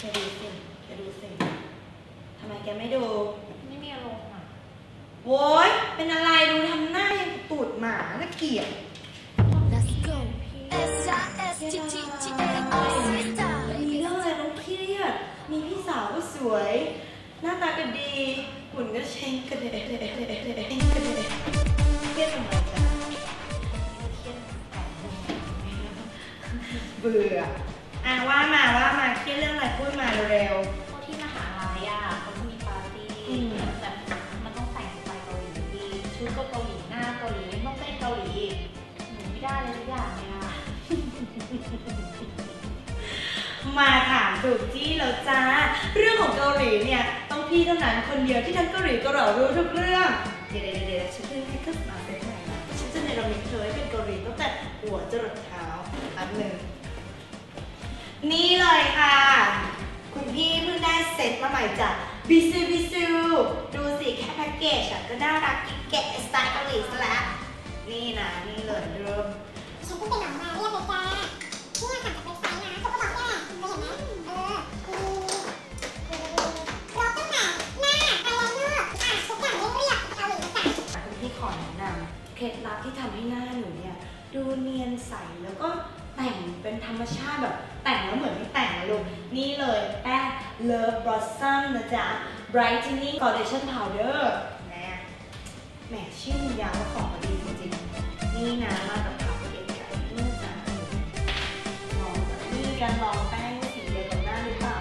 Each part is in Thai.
แกดูสิแกดูสิทำไมแกไม่ดู ไม่มีอารมณ์อะโว้ย เป็นอะไรดูทำหน้ายังตูดหมาน่าเกลียด Let's go. มีเรื่องอะไรต้องเครียด มีพี่สาวก็สวย หน้าตาก็ดี หุ่นก็เชงกระเดะเดะเดะเดะเดะกระเดะเครียดทำไมจ๊ะเครียดแต่งงานเบื่อ อะว่ามาว่ามาเครียดเรื่องอะไรพูดมาเร็วพวกที่มหาลัยอะเขาจะมีปาร์ตี้อืมแต่มันต้องแต่งสไตล์เกาหลีดีชุดก็เกาหลีหน้าเกาหลียังต้องเต้นเกาหลีอีกหนูไม่ได้เลยทุกอย่างเลยอะ ๆ มาถามถูกที่แล้วจ้า เรื่องของเกาหลีเนี่ย ต้องพี่เท่านั้นคนเดียวที่ทั้งเกาหลีเกาเหลารู้ทุกเรื่อง เดี๋ยวเดี๋ยวเดี๋ยวฉันเพิ่งให้ก็มาเป็นใหม่นะฉันจะในระมิดเธอให้เป็นเกาหลีตั้งแต่หัวจรดเท้าอันหนึ่ง นี่เลยค่ะ คุณพี่เพิ่งได้เซ็ตมาใหม่จากบิซูบิซูดูสิแค่แพ็กเกจก็น่ารักกิ๊กแกะสไตล์เกาหลีซะแล้ว นี่นะ นี่เลยเริ่มฉันเพิ่งไปเหมามาเรียบเลยจ้าเนี่ยสั่งจากเว็บไซต์นะเขาก็บอกแค่เคยเห็นไหมเออคือเราตั้งแต่หน้าไอลายเนอร์อะทุกอย่างเรียบเรียบเกาหลีนะจ๊ะคุณพี่ขอแนะนำเคล็ดลับที่ทำให้หน้าหนูเนี่ยดูเนียนใสแล้วก็ แต่งเป็นธรรมชาติแบบแต่งแล้วเหมือนไม่แต่งนะลูก นี่เลยแป้ง Love Blossom นะจ๊ะ Brightening Foundation Powder นะแหมชื่อมันยาวและของมันดีจริงๆ นี่นะมากับผักเอ็นไก่นี่จ้ะลองแบบนี่การลองแป้งสีเดียวกับหน้าหรือเปล่า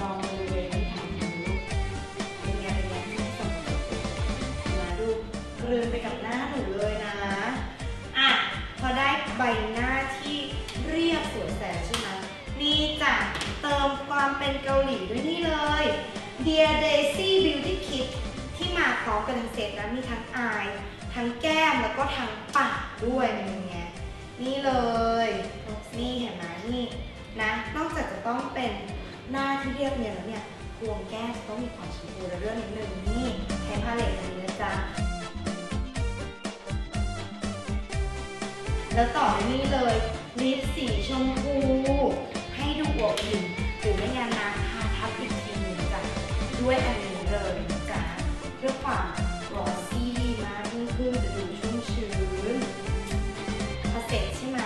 ลองบริเวณที่ทำดูลูกเป็นไงเป็นไงที่สมบูรณ์มาดูกลืนไปกับหน้าหนูเลยนะ อะ พอได้ใบ Dear Daisy Beauty Kit ที่มาพร้อมกันทั้งเซตนะมีทั้งอาย ทั้งแก้มแล้วก็ทั้งปากด้วยเป็นไงนี่เลยนี่เห็นไหมนี่นะ นอกจากจะต้องเป็นหน้าที่เรียบเนียนแล้วเนี่ยพวงแก้มจะต้องมีความชมพูและเรื่องนิดนึงนี่ใช้พาเลตอันนี้นะจ๊ะแล้วต่อด้วยนี่เลยลิปสีชมพู ให้ดูอวบอิ่มได้ยานาคาทับอีก ด้วยอันนี้เลยนะจ๊ะเพื่อความลอซี่มากยิ่งขึ้นจะดูชุ่มชื้นพอเสร็จใช่ไหม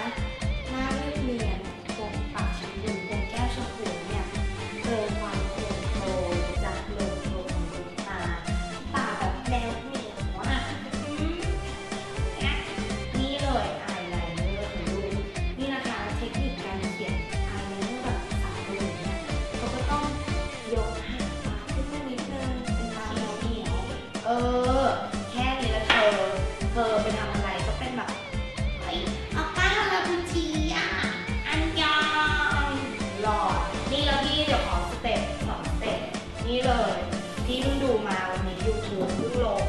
เออ แค่นี้แล้วเธอ เธอไปทำอะไรก็เป็นแบบเฮ้ยเอาป้าเราบุชีอะ อันยองหลอดนี่แล้วพี่เดี๋ยวขอสเต็ปสองสเต็ปนี่เลย ที่เพิ่งดูมาวันนี้ยูทูบเพิ่งลง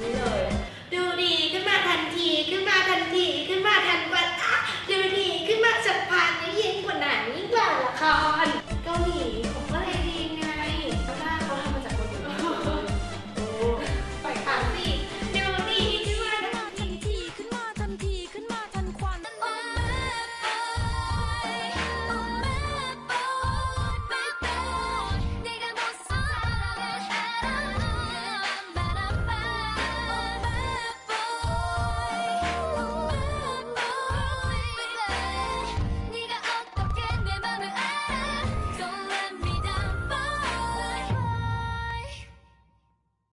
นี่เลย ดูดีขึ้นมาทันทีขึ้นมาทันทีขึ้นมาทันที